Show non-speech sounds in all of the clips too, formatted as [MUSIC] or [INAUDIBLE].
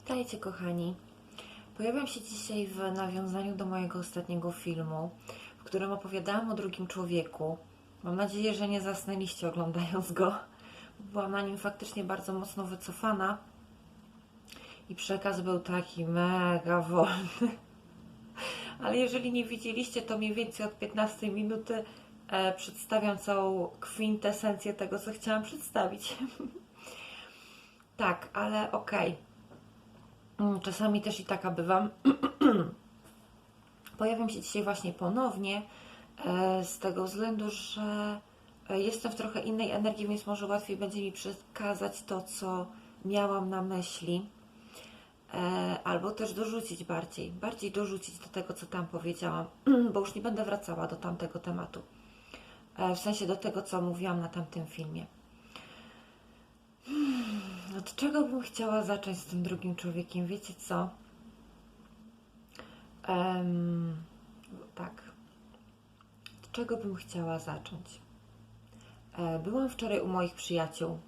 Witajcie kochani. Pojawiam się dzisiaj w nawiązaniu do mojego ostatniego filmu, w którym opowiadałam o drugim człowieku. Mam nadzieję, że nie zasnęliście oglądając go. Byłam na nim faktycznie bardzo mocno wycofana i przekaz był taki mega wolny. [LAUGHS] Ale jeżeli nie widzieliście, to mniej więcej od 15 minuty e, przedstawiam całą kwintesencję tego, co chciałam przedstawić. [LAUGHS] tak, ale okej. Mm, Czasami też i taka bywam. [CLEARS THROAT] Pojawiam się dzisiaj właśnie ponownie e, z tego względu, że e, jestem w trochę innej energii, więc może łatwiej będzie mi przekazać to, co miałam na myśli. E, Albo też dorzucić bardziej, bardziej dorzucić do tego, co tam powiedziałam, [CLEARS THROAT] bo już nie będę wracała do tamtego tematu. W sensie do tego, co mówiłam na tamtym filmie. Od czego bym chciała zacząć z tym drugim człowiekiem? Wiecie co? Em, tak. Od czego bym chciała zacząć? E, Byłam wczoraj u moich przyjaciół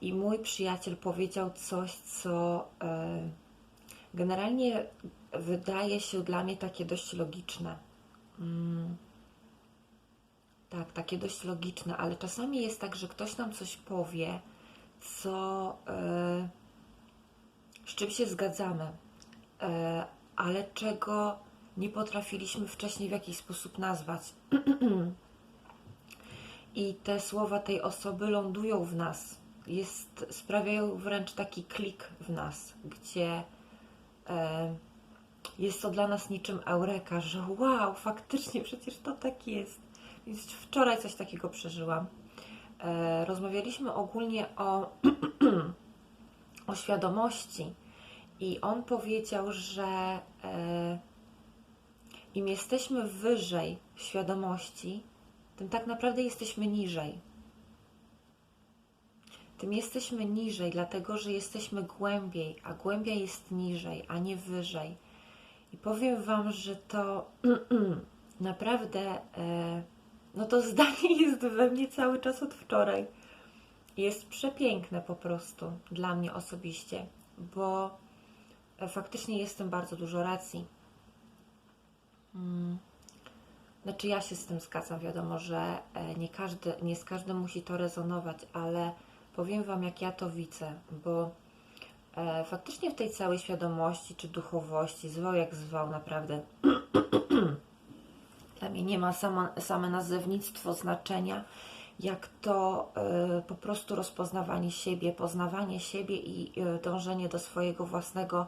i mój przyjaciel powiedział coś, co e, generalnie wydaje się dla mnie takie dość logiczne. Mm. Tak, takie dość logiczne, ale czasami jest tak, że ktoś nam coś powie, co, e, z czym się zgadzamy, e, ale czego nie potrafiliśmy wcześniej w jakiś sposób nazwać. [CLEARS THROAT] I te słowa tej osoby lądują w nas, jest, sprawiają wręcz taki klik w nas, gdzie e, jest to dla nas niczym eureka, że wow, faktycznie przecież to tak jest. Więc wczoraj coś takiego przeżyłam. E, rozmawialiśmy ogólnie o, [CLEARS THROAT] o świadomości i on powiedział, że e, im jesteśmy wyżej świadomości, tym tak naprawdę jesteśmy niżej. Tym jesteśmy niżej, dlatego że jesteśmy głębiej, a głębia jest niżej, a nie wyżej. I powiem Wam, że to [CLEARS THROAT] naprawdę, e, no to zdanie [LAUGHS] jest we mnie cały czas od wczoraj. Jest przepiękne po prostu dla mnie osobiście, bo faktycznie jest w tym bardzo dużo racji. Mm. Znaczy ja się z tym zgadzam, wiadomo, że e, nie, każdy, nie z każdym musi to rezonować, ale powiem Wam, jak ja to widzę, bo e, faktycznie w tej całej świadomości czy duchowości, zwał jak zwał, naprawdę [CLEARS THROAT] mnie nie ma sama, same nazewnictwo znaczenia, jak to e, po prostu rozpoznawanie siebie, poznawanie siebie i e, dążenie do swojego własnego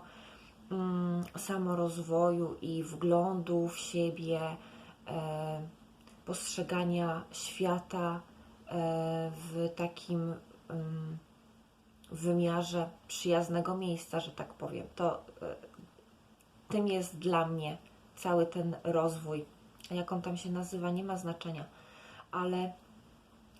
mm, samorozwoju i wglądu w siebie, e, postrzegania świata e, w takim mm, wymiarze przyjaznego miejsca, że tak powiem. To e, tym jest dla mnie cały ten rozwój. Jak on tam się nazywa, nie ma znaczenia. Ale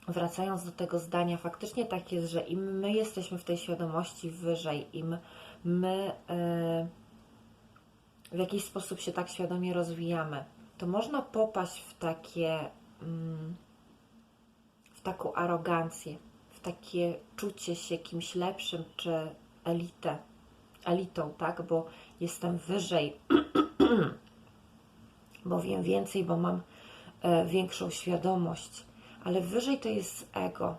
wracając do tego zdania, faktycznie tak jest, że im my jesteśmy w tej świadomości wyżej, im my e, w jakiś sposób się tak świadomie rozwijamy, to można popaść w takie, mm, w taką arogancję, w takie czucie się kimś lepszym czy elitę, elitą, tak? Bo jestem wyżej, [CLEARS THROAT] bo wiem więcej, bo mam e, większą świadomość. Ale wyżej to jest ego.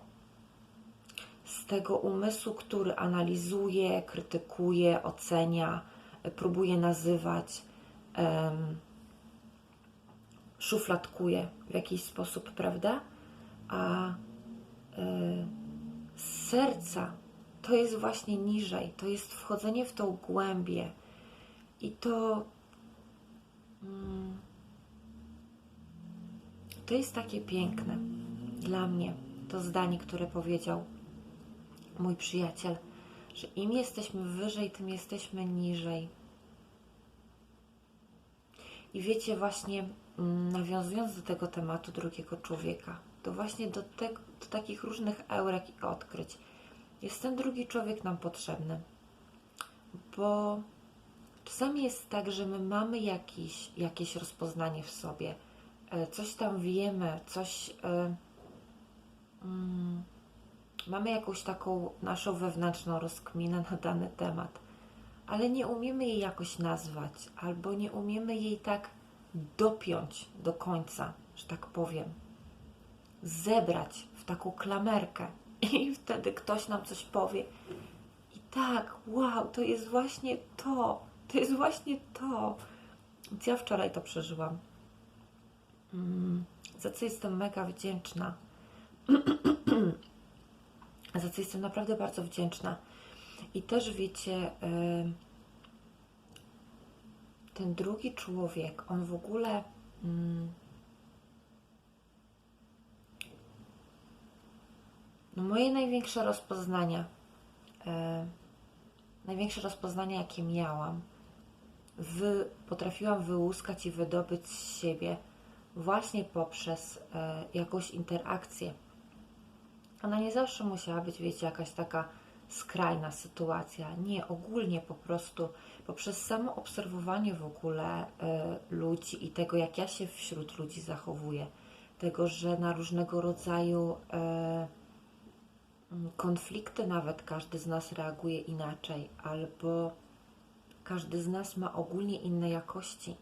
Z tego umysłu, który analizuje, krytykuje, ocenia, e, próbuje nazywać, szufladkuje w jakiś sposób, prawda? A e, z serca to jest właśnie niżej, to jest wchodzenie w tą głębię. I to. Mm, to jest takie piękne dla mnie, to zdanie, które powiedział mój przyjaciel, że im jesteśmy wyżej, tym jesteśmy niżej. I wiecie, właśnie mm, nawiązując do tego tematu drugiego człowieka, to właśnie do, te, do takich różnych eurek i odkryć jest ten drugi człowiek nam potrzebny. Bo czasami jest tak, że my mamy jakiś, jakieś rozpoznanie w sobie, coś tam wiemy, coś. e, mm, mamy jakąś taką naszą wewnętrzną rozkminę na dany temat, ale nie umiemy jej jakoś nazwać, albo nie umiemy jej tak dopiąć do końca, że tak powiem. Zebrać w taką klamerkę [LAUGHS] i wtedy ktoś nam coś powie. I tak, wow, to jest właśnie to, to jest właśnie to. Więc ja wczoraj to przeżyłam. Mm, za co jestem mega wdzięczna. [CLEARS THROAT] za co jestem naprawdę bardzo wdzięczna. I też wiecie, y, ten drugi człowiek, on w ogóle. mm, No moje największe rozpoznania, e, największe rozpoznania, jakie miałam, wy, potrafiłam wyłuskać i wydobyć z siebie właśnie poprzez e, jakąś interakcję. Ona nie zawsze musiała być, wiecie, jakaś taka skrajna sytuacja. Nie, ogólnie po prostu poprzez samo obserwowanie w ogóle e, ludzi i tego, jak ja się wśród ludzi zachowuję, tego, że na różnego rodzaju e, mm, konflikty nawet każdy z nas reaguje inaczej, albo każdy z nas ma ogólnie inne jakości.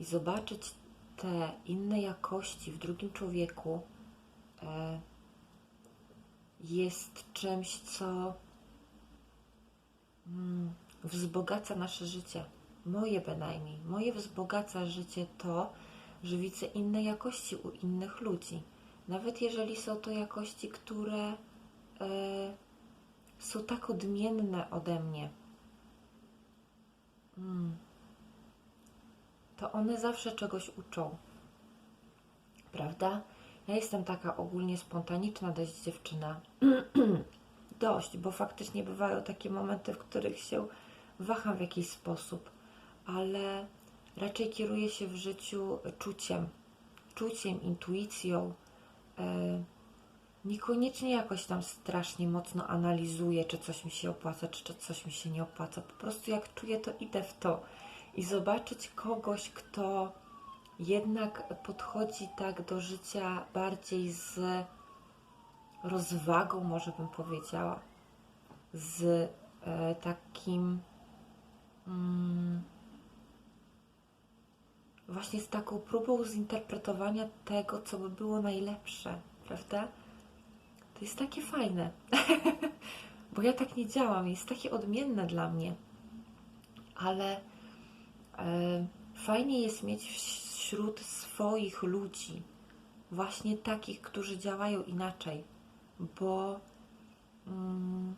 I zobaczyć te inne jakości w drugim człowieku e, jest czymś, co mm, wzbogaca nasze życie. Moje bynajmniej. Moje wzbogaca życie to, że widzę inne jakości u innych ludzi. Nawet jeżeli są to jakości, które e, są tak odmienne ode mnie. Mm. To one zawsze czegoś uczą. Prawda? Ja jestem taka ogólnie spontaniczna dość dziewczyna. [CLEARS THROAT] dość, bo faktycznie bywają takie momenty, w których się waham w jakiś sposób, ale raczej kieruję się w życiu czuciem, czuciem, intuicją. E, niekoniecznie jakoś tam strasznie mocno analizuję, czy coś mi się opłaca, czy coś mi się nie opłaca. Po prostu jak czuję, to idę w to. I zobaczyć kogoś, kto jednak podchodzi tak do życia bardziej z rozwagą, może bym powiedziała, z e, takim mm, właśnie z taką próbą zinterpretowania tego, co by było najlepsze, prawda? To jest takie fajne, [LAUGHS] bo ja tak nie działam, jest takie odmienne dla mnie, ale fajnie jest mieć wśród swoich ludzi właśnie takich, którzy działają inaczej, bo mm,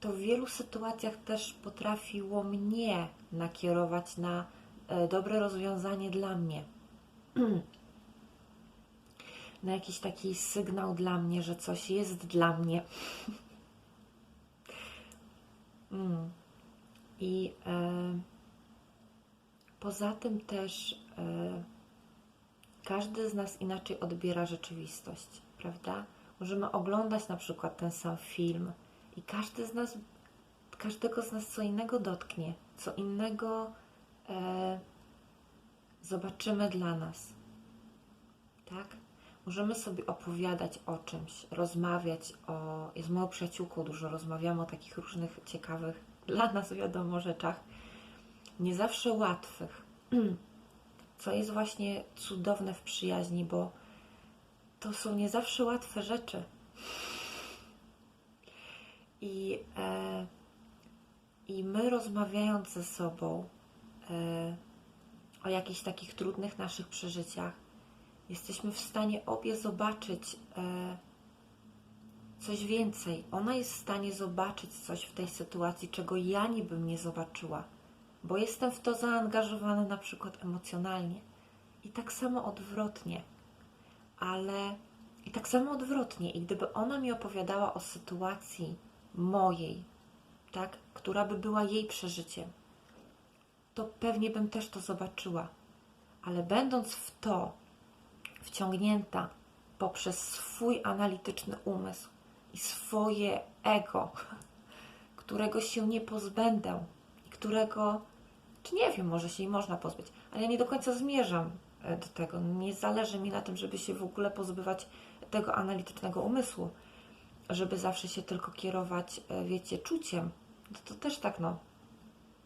to w wielu sytuacjach też potrafiło mnie nakierować na e, dobre rozwiązanie dla mnie. [CLEARS THROAT] na jakiś taki sygnał dla mnie, że coś jest dla mnie. [LAUGHS] mm. I e, poza tym też e, każdy z nas inaczej odbiera rzeczywistość, prawda? Możemy oglądać na przykład ten sam film i każdy z nas, każdego z nas co innego dotknie, co innego e, zobaczymy dla nas. Tak? Możemy sobie opowiadać o czymś, rozmawiać o. Z moją przyjaciółką dużo rozmawiamy o takich różnych ciekawych dla nas, wiadomo, rzeczach. Nie zawsze łatwych. [CLEARS THROAT] Co jest właśnie cudowne w przyjaźni, bo to są nie zawsze łatwe rzeczy. I, e, i my rozmawiając ze sobą e, o jakichś takich trudnych naszych przeżyciach, jesteśmy w stanie obie zobaczyć e, coś więcej. Ona jest w stanie zobaczyć coś w tej sytuacji, czego ja nie bym nie zobaczyła, bo jestem w to zaangażowana na przykład emocjonalnie. I tak samo odwrotnie. Ale i tak samo odwrotnie. I gdyby ona mi opowiadała o sytuacji mojej, tak, która by była jej przeżyciem, to pewnie bym też to zobaczyła. Ale będąc w to wciągnięta poprzez swój analityczny umysł i swoje ego, którego się nie pozbędę którego, czy nie wiem, może się i można pozbyć, ale ja nie do końca zmierzam e, do tego. Nie zależy mi na tym, żeby się w ogóle pozbywać tego analitycznego umysłu, żeby zawsze się tylko kierować, e, wiecie, czuciem. to, to też tak, no.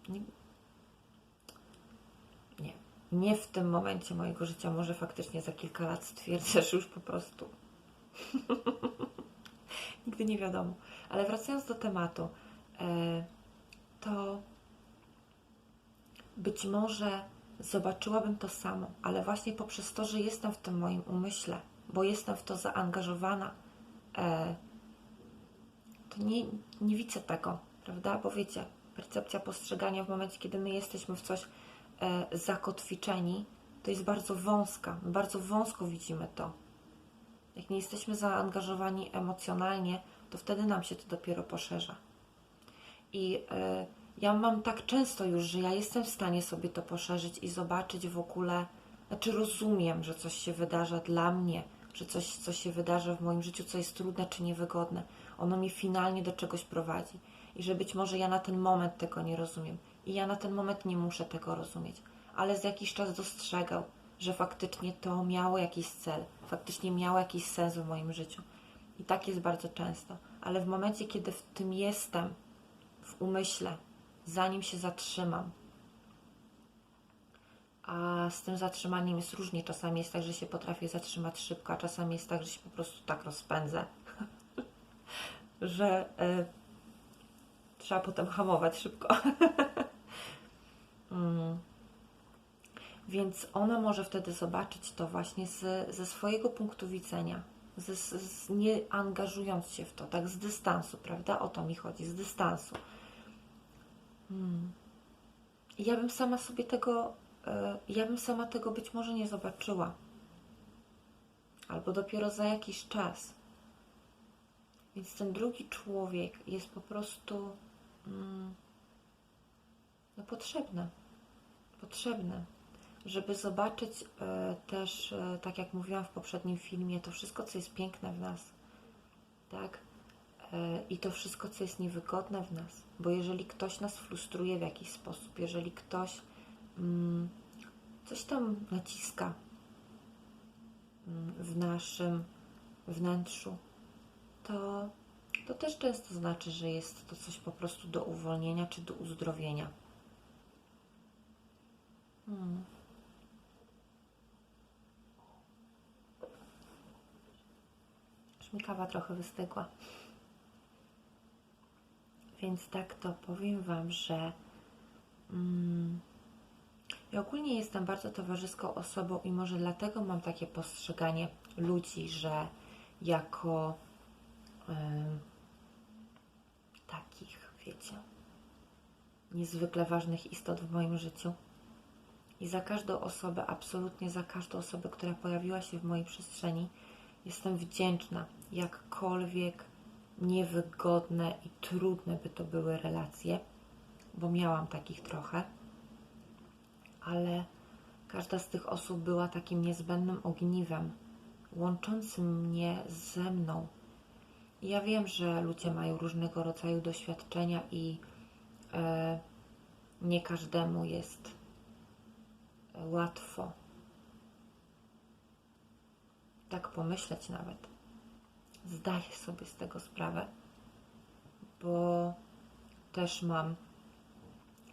Nie, nie. Nie w tym momencie mojego życia, może faktycznie za kilka lat stwierdzę, że już po prostu. [LAUGHS] Nigdy nie wiadomo. Ale wracając do tematu, e, to być może zobaczyłabym to samo, ale właśnie poprzez to, że jestem w tym moim umyśle, bo jestem w to zaangażowana, e, to nie, nie widzę tego, prawda? Bo wiecie, percepcja postrzegania w momencie, kiedy my jesteśmy w coś e, zakotwiczeni, to jest bardzo wąska. My bardzo wąsko widzimy to. Jak nie jesteśmy zaangażowani emocjonalnie, to wtedy nam się to dopiero poszerza. I e, ja mam tak często już, że ja jestem w stanie sobie to poszerzyć i zobaczyć w ogóle, znaczy rozumiem, że coś się wydarza dla mnie, że coś, co się wydarza w moim życiu, co jest trudne czy niewygodne, ono mnie finalnie do czegoś prowadzi. I że być może ja na ten moment tego nie rozumiem. I ja na ten moment nie muszę tego rozumieć. Ale za jakiś czas dostrzegał, że faktycznie to miało jakiś cel, faktycznie miało jakiś sens w moim życiu. I tak jest bardzo często. Ale w momencie, kiedy w tym jestem, w umyśle, zanim się zatrzymam, a z tym zatrzymaniem jest różnie. Czasami jest tak, że się potrafię zatrzymać szybko, a czasami jest tak, że się po prostu tak rozpędzę, [LAUGHS] że y, trzeba potem hamować szybko. [LAUGHS] mm. Więc ona może wtedy zobaczyć to właśnie z, ze swojego punktu widzenia, z, z, nie angażując się w to, tak z dystansu, prawda? O to mi chodzi, z dystansu. Hmm. Ja bym sama sobie tego, y, ja bym sama tego być może nie zobaczyła. Albo dopiero za jakiś czas. Więc ten drugi człowiek jest po prostu mm, no, potrzebny. Potrzebny żeby zobaczyć e, też, e, tak jak mówiłam w poprzednim filmie, to wszystko, co jest piękne w nas, tak? E, I to wszystko, co jest niewygodne w nas, bo jeżeli ktoś nas frustruje w jakiś sposób, jeżeli ktoś mm, coś tam naciska mm, w naszym wnętrzu, to, to też często znaczy, że jest to coś po prostu do uwolnienia czy do uzdrowienia. Hmm. Mi kawa trochę wystygła. Więc tak to powiem Wam, że mm, ja ogólnie jestem bardzo towarzyską osobą i może dlatego mam takie postrzeganie ludzi, że jako takich, wiecie, niezwykle ważnych istot w moim życiu. I za każdą osobę, absolutnie za każdą osobę, która pojawiła się w mojej przestrzeni, jestem wdzięczna, jakkolwiek niewygodne i trudne by to były relacje, bo miałam takich trochę, ale każda z tych osób była takim niezbędnym ogniwem, łączącym mnie ze mną. Ja wiem, że ludzie mają różnego rodzaju doświadczenia i e, nie każdemu jest łatwo tak pomyśleć nawet. Zdaję sobie z tego sprawę, bo też mam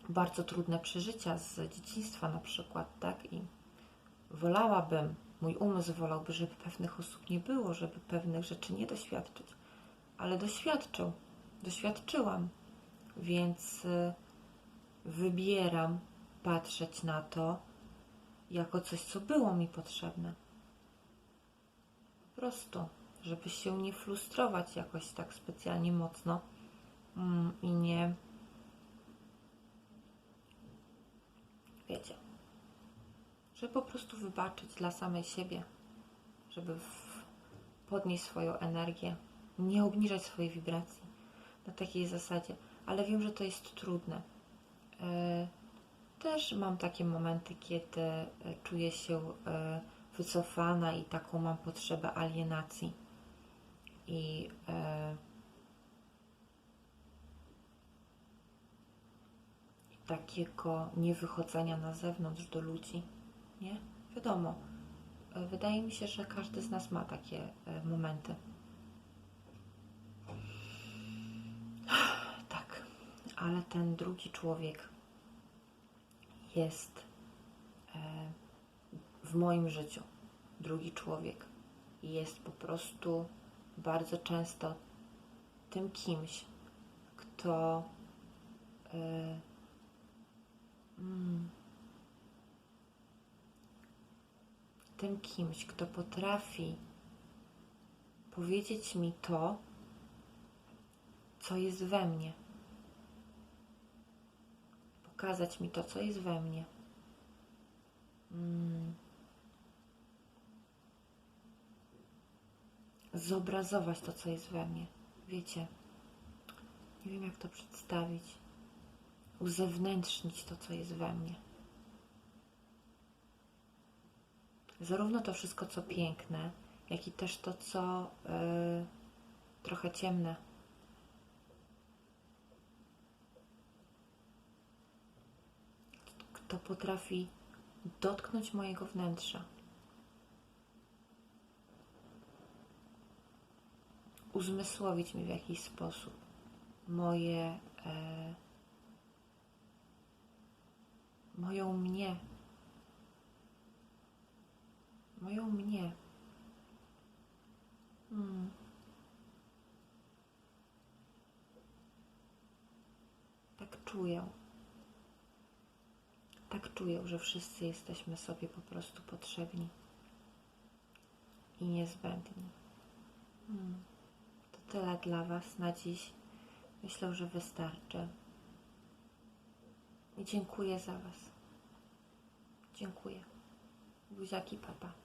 bardzo trudne przeżycia z dzieciństwa na przykład, tak? I wolałabym, mój umysł wolałby, żeby pewnych osób nie było, żeby pewnych rzeczy nie doświadczyć, ale doświadczył, doświadczyłam, więc y, wybieram patrzeć na to jako coś, co było mi potrzebne. Po prostu żeby się nie frustrować jakoś tak specjalnie mocno mm, i nie. Wiecie, żeby po prostu wybaczyć dla samej siebie, żeby podnieść swoją energię, nie obniżać swojej wibracji na takiej zasadzie, ale wiem, że to jest trudne. E, też mam takie momenty, kiedy e, czuję się e, wycofana i taką mam potrzebę alienacji i e, takiego niewychodzenia na zewnątrz do ludzi, nie? Wiadomo, e, wydaje mi się, że każdy z nas ma takie e, momenty. [SIGHS] Tak, ale ten drugi człowiek jest e, w moim życiu. Drugi człowiek jest po prostu bardzo często tym kimś, kto e, mm, tym kimś, kto potrafi powiedzieć mi to, co jest we mnie. Pokazać mi to, co jest we mnie. Mm. Zobrazować to, co jest we mnie. Wiecie, nie wiem jak to przedstawić. Uzewnętrznić to, co jest we mnie. Zarówno to wszystko, co piękne, jak i też to, co yy, trochę ciemne. Kto potrafi dotknąć mojego wnętrza, uzmysłowić mi w jakiś sposób moje, e, moją mnie, moją mnie. Hmm. Tak czuję. Tak czuję, że wszyscy jesteśmy sobie po prostu potrzebni i niezbędni. Hmm. Tyle dla Was na dziś. Myślę, że wystarczy. I dziękuję za Was. Dziękuję. Buziaki, papa.